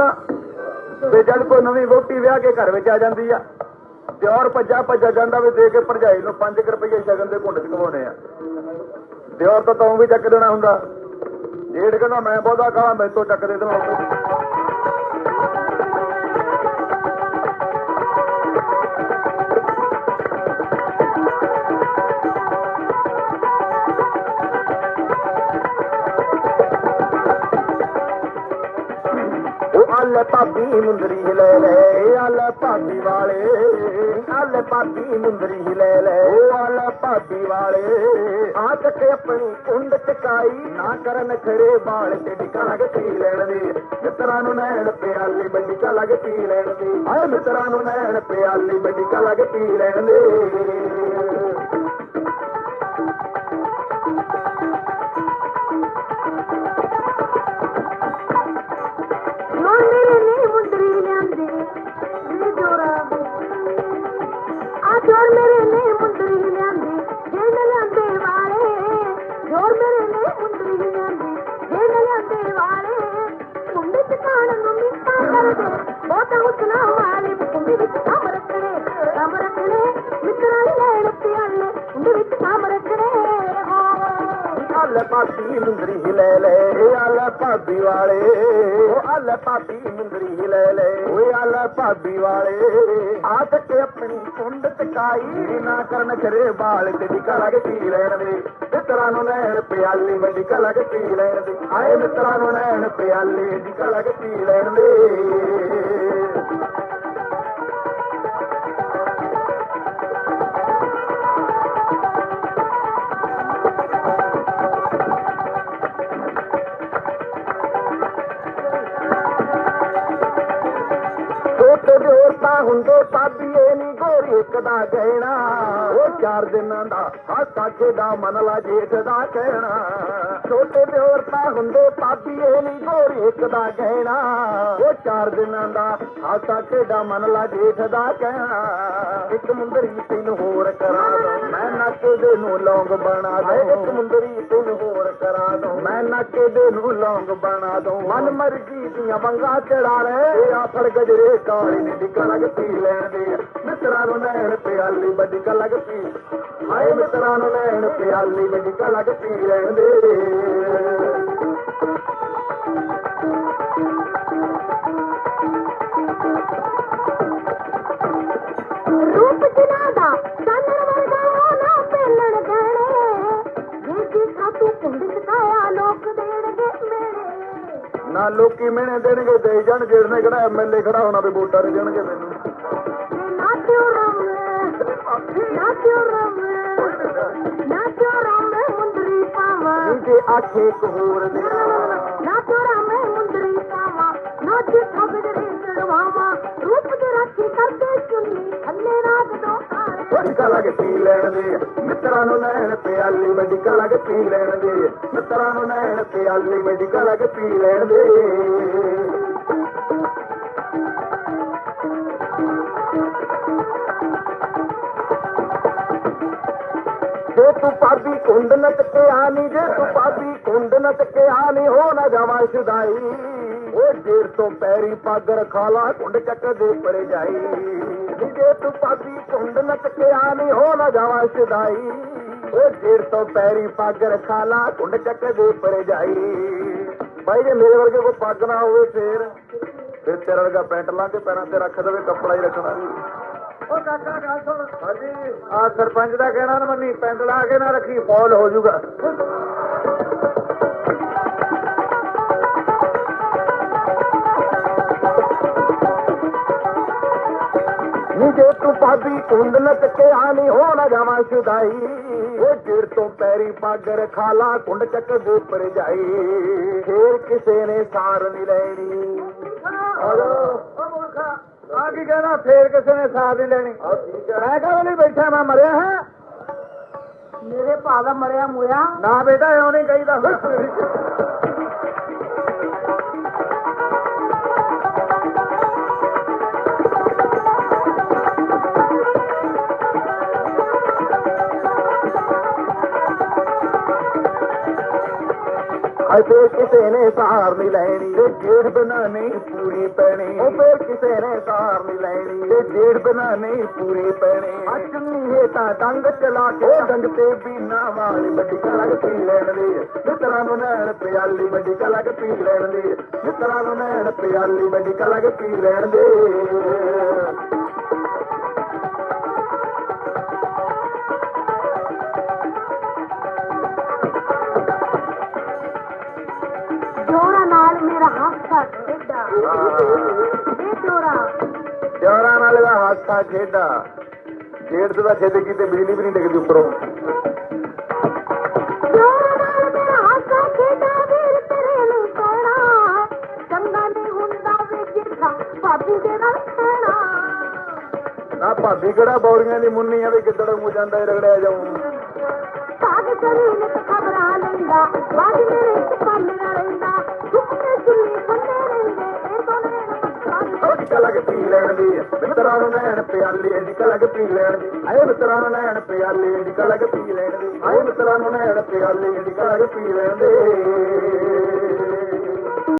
ਕਰਾਂ ਤੇ ਜਦ ਕੋਈ ਨਵੀਂ ਵੋਟੀ ਵਿਆਹ ਕੇ ਘਰ ਵਿੱਚ ਆ ਜਾਂਦੀ ਆ ਦਿਓਰ ਭੱਜਾ ਭੱਜਾ ਜਾਂਦਾ ਵੀ ਦੇ ਕੇ ਭਰਜਾਈ ਨੂੰ 5 ਰੁਪਏ ਸ਼ਗਨ ਦੇ ਘੁੰਡ ਚ ਕਮਾਉਣੇ ਆ। ਦਿਓਰ ਤਾਂ ਤੂੰ ਵੀ ਚੱਕ ਦੇਣਾ ਹੁੰਦਾ। ਜੇੜ ਕਹਿੰਦਾ, ਮੈਂ ਬਹੁਤਾ ਕਹਾਂ ਮੈਂ ਤੋਂ ਚੱਕ ਦੇ ਦੇਣਾ ਉਹ ਭਾਬੀ ਮੁੰਦਰੀ ਲੈ ਲੈ ਆਲੇ ਭਾਬੀ ਵਾਲੇ। ਆਲੇ ਭਾਬੀ ਮੁੰਦਰੀ ਲੈ ਲੈ ਉਹ ਭਾਬੀ ਵਾਲੇ। ਆ ਚੱਕੇ ਆਪਣੀ ਕੁੰਡ ਟਕਾਈ, ਨਾ ਕਰਨ ਖੜੇ ਬਾਲ ਤੇ ਟਿਕਾ ਕੇ ਪੀ ਲੈਣ ਦੇ। ਮਿੱਤਰਾਂ ਨੂੰ ਨੈਣ ਪਿਆਲੀ ਵੱਡੀ ਕਾ ਲੱਗ ਪੀ ਲੈਣ ਦੇ। ਆਏ ਮਿੱਤਰਾਂ ਨੂੰ ਨੈਣ ਪਿਆਲੀ ਵੱਡੀ ਕਾ ਲੱਗ ਪੀ ਲੈਣ ਦੇ। ਹੁਸਨਾ ਵਾਲੇ ਕੁੰਡੇ ਵਿੱਚ ਕੰਮ ਰੱਖਣੇ ਕੰਮ ਰੱਖਣੇ ਮਿੱਤਰਾਂ ਨੇ ਲੈਣ ਪਿਆਲੇ ਕੁੰਡੇ ਵਿੱਚ ਕੰਮ ਰੱਖਣੇ ਅੱਲ ਭਾਬੀ ਮੁੰਦਰੀ ਲੈ ਲੈ ਅੱਲ ਭਾਬੀ ਵਾਲੇ। ਅੱਲ ਭਾਬੀ ਮੁੰਦਰੀ ਲੈ ਲੈ। ਓਏ ਅੱਲ ਭਾਬੀ ਵਾਲੇ। ਆ ਕੇ ਆਪਣੀ ਕੁੰਡ ਟਕਾਈ ਨਾ ਕਰਨ ਖਰੇ ਬਾਲ ਤੇ ਨਿਕਾ ਲੱਗ ਪੀ ਲੈਣ ਦੇ। ਮਿੱਤਰਾਂ ਨੂੰ ਲੈਣ ਪਿਆਲੀ ਵੱਡੀ ਕਾ ਲੱਗ ਪੀ ਲੈਣ ਦੇ। ਆਏ ਮਿੱਤਰਾਂ ਨੂੰ ਲੈਣ ਪਿਆਲੀ ਨਿਕਾ ਲੱਗ ਪੀ ਲੈਣ ਦੇ। ਛੋਟੇ ਦਿਓਰ ਤਾਂ ਹੁੰਦੇ ਪਾਬੀਏ ਨੀ ਗੋਰੀ ਇੱਕ ਦਾ ਕਹਿਣਾ ਉਹ ਚਾਰ ਦਿਨਾਂ ਦਾ ਹਾਸਾ ਖੇਡਾ ਮਨ ਲਾ ਜੇਠ ਦਾ ਕਹਿਣਾ। ਛੋਟੇ ਦਿਓਰ ਤਾਂ ਹੁੰਦੇ ਪਾਬੀਏ ਨੀ ਗੋਰੀ ਇੱਕ ਦਾ ਕਹਿਣਾ। ਉਹ ਚਾਰ ਦਿਨਾਂ ਦਾ ਹਾਸਾ ਖੇਡਾ ਮਨ ਲਾ ਜੇਠ ਦਾ ਕਹਿਣਾ। ਇੱਕ ਮੁੰਦਰੀ ਤੈਨੂੰ ਹੋਰ ਕਰਾ ਦੋ ਮੈਂ ਨੱਕੇ ਦੇ ਨੂੰ ਲੌਂਗ ਬਣਾ ਦੋ। ਇੱਕ ਮੁੰਦਰੀ ਤੈਨੂੰ ਹੋਰ ਕਰਾ ਦੋ। ਮੈਂ ਨੱਕੇ ਦੇ ਨੂੰ ਲੌਂਗ ਬਣਾ ਦੋ। ਮਨ ਮਰਜ਼ੀ ਦੀਆਂ ਬੰਗਾ ਚੜਾ ਲੈ। ਇਹ ਆਫੜ ਗਜਰੇ ਕਾਲੀ ਨੇ ਡਿੱਕਾ ਲੱਗ ਪੀ ਲੈਣ ਦੇ। ਮਿੱਤਰਾਂ ਨੂੰ ਲੈਣ ਪਿਆਲੀ ਵੱਡੀ ਲੱਗ ਪੀ ਹਾਏ ਮਿੱਤਰਾਂ ਨੂੰ ਪਿਆਲੀ ਵੱਡੀ ਕਾ ਲੱਗ ਪੀ ਲੈਣ ਦੇ ਰੂਪ ਜਿਨਾ ਦਾ ਚਾਨਣ ਵਰਗਾ ਨਾ ਜੇ ਸਕਾਇਆ ਲੋਕ ਦੇਣਗੇ ਮੇਰੇ ਨਾ ਲੋਕੀ ਮਿਹਣੇ ਦੇਣਗੇ ਦੇ ਜਾਣ ਜਿਹੜੇ ਕਿਹੜਾ ਐਮਐਲਏ ਖੜਾ ਹੋਣਾ ਵੀ ਵੋਟਾਂ ਦੇ ਦੇਣਗੇ ਮੈਨੂੰ। ਨਾਚੋ ਰਮ ਨਾਚੋ ਰਮ ਜੇ ਆਖੇ ਇੱਕ ਹੋਰ ਦੇ ਨਾਚੋ ਰਮ ਮੁੰਦਰੀ ਪਾਵਾ ਨਾਚ ਖਬਰ ਦੇ ਚੜਵਾਵਾ। ਰੂਪ ਦੇ ਰਾਖੀ ਕਰਦੇ ਚੁੰਨੀ ਥੱਲੇ ਰਾਜ ਦੋ ਆਰੇ ਵੱਡੀ ਕਾ ਲੱਗ ਪੀ ਲੈਣ ਦੇ। ਮਿੱਤਰਾਂ ਨੂੰ ਲੈਣ ਪਿਆਲੀ ਵੱਡੀ ਕਾ ਲੱਗ ਪੀ ਲੈਣ ਦੇ। ਮਿੱਤਰਾਂ ਨੂੰ ਲੈਣ ਪਿਆਲੀ ਵੱਡੀ ਕਾ ਲੱਗ ਪੀ ਲੈਣ ਦੇ। ਜੇ ਤੂੰ ਪਾਬੀ ਕੁੰਡ ਨਟ ਕੇ ਆਨੀ ਜੇ ਤੂੰ ਪਾਬੀ ਕੁੰਡ ਨਟ ਕੇ ਆਨੀ ਹੋ ਨਾ ਜਾਵਾਂ ਸ਼ੁਦਾਈ। ਉਹ ਜੇਰ ਤੋਂ ਪੈਰੀ ਪੱਗ ਰਖਾ ਲਾ ਕੁੰਡ ਚੱਕ ਦੇ ਪਰ ਜਾਈ। ਜੇ ਤੂੰ ਪਾਬੀ ਕੁੰਡ ਨਟ ਕੇ ਆਨੀ ਹੋ ਨਾ ਜਾਵਾਂ ਸ਼ੁਦਾਈ। ਉਹ ਜੇਰ ਤੋਂ ਪੈਰੀ ਪੱਗ ਰਖਾ ਲਾ ਕੁੰਡ ਚੱਕ ਦੇ ਪਰ ਜਾਈ। ਭਾਈ ਜੇ ਮੇਰੇ ਵਰਗੇ ਕੋਈ ਪੱਗ ਨਾ ਹੋਵੇ ਫੇਰ, ਫਿਰ ਤੇਰਾ ਵਰਗਾ ਪੈਂਟ ਲਾ ਕੇ ਪੈਰਾਂ ਤੇ ਰੱਖ ਦੇਵੇ, ਕੱਪੜਾ ਹੀ ਰੱਖਣਾ। ਉਹ ਕਾਕਾ ਗੱਲ ਸੁਣ। ਹਾਂਜੀ। ਆ ਸਰਪੰਚ ਦਾ ਕਹਿਣਾ ਨਾ ਮੰਨੀ ਪੈਂਟ ਲਾ ਕੇ ਨਾ ਰੱਖੀ, ਫੌਲ ਹੋ ਜਾਊਗਾ। ਜੇ ਤੂੰ ਭਾਬੀ ਕੁੰਡ ਨਟ ਕੇ ਆਣੀ ਹੋ ਨਾ ਜਾਵਾਂ ਸ਼ੁਦਾਈ ਉਹ ਜੇਰ ਤੋਂ ਪੈਰੀ ਪੱਗ ਰਖਾਲਾ ਕੁੰਡ ਚੱਕ ਦੇ ਉੱਪਰ ਜਾਈ। ਫੇਰ ਕਿਸੇ ਨੇ ਸਾਰ ਨਹੀਂ ਲੈਣੀ। ਆ ਕੀ ਕਹਿਣਾ? ਫੇਰ ਕਿਸੇ ਨੇ ਸਾਰ ਨਹੀਂ ਲੈਣੀ। ਮੈਂ ਕਹਾਂ ਨਹੀਂ ਬੈਠਾ ਮੈਂ ਮਰਿਆ ਹਾਂ। ਮੇਰੇ ਭਾ ਦਾ ਮਰਿਆ ਮੁਆ ਨਾ ਬੇਟਾ ਐਉਂ ਨਹੀਂ ਕਹੀਦਾ। ਫੇਰ ਕਿਸੇ ਨੇ ਸਾਰ ਨਹੀਂ ਲੈਣੀ। ਤੇ ਜੇੜ ਬਣਾ ਨਹੀਂ ਪੂਰੀ ਪੈਣੀ। ਉਹ ਫੇਰ ਕਿਸੇ ਨੇ ਸਾਰ ਨਹੀਂ ਲੈਣੀ। ਤੇ ਜੇੜ ਬਣਾ ਨਹੀਂ ਪੂਰੀ ਪੈਣੀ। ਅਚਨੀ ਹੈ ਤਾਂ ਡੰਗ ਚਲਾ ਕੇ ਡੰਗ ਤੇ ਬੀਨਾ ਵਾਲੀ ਵੱਡੀ ਕਲਗ ਪੀ ਲੈਣ ਦੀ ਮਿੱਤਰਾਂ ਨੂੰ ਨੈਣ ਪਿਆਲੀ ਵੱਡੀ ਕਲਗ ਪੀ ਲੈਣ ਦੀ ਮਿੱਤਰਾਂ ਨੂੰ ਨੈਣ ਪਿਆਲੀ ਵੱਡੀ ਕਲਗ ਪੀ ਲੈਣ ਦੇ ਹਾਸਾ ਖੇਡਾ ਇਹ ਜੋਰਾ ਪਿਆਰਾਂ ਨਾਲ ਦਾ ਹਾਸਾ ਖੇਡਾ। ਖੇਡ ਤਾਂ ਖੇਡ ਕੀਤੇ ਬਿਜਲੀ ਵੀ ਨਹੀਂ ਡਿੱਗਦੀ ਉੱਪਰੋਂ। ਨਾਲ ਨੂੰ ਜਿੱਥਾ ਭਾਬੀ ਦੇ ਨਾਲ ਨਾ ਕਿਹੜਾ ਬੌਰੀਆਂ ਦੀ ਮੁੰਨੀ ਆ ਵੀ ਕਿੱਦੜ ਮੂ ਜਾਂਦਾ ਰਗੜਿਆ ਜਾਊ ਸਾਗ ਕਰੀ ਨਿਤ ਖਬਰਾਂ ਲੈਂਦਾ ਬਾਜ ਮੇਰੇ ਕੰਨ ਨਾ ਰਹਿੰਦਾ। ਮਸਾਲੇ ਉਹ ਕਲਗ ਪੀ ਲੈਣ ਦੀ ਮਿੱਤਰਾਂ ਨੂੰ ਨੈਣ ਪਿਆਲੀ ਦੀ ਕਲਗ ਪੀ ਲੈਣ ਦੀ ਆਏ ਮਿੱਤਰਾਂ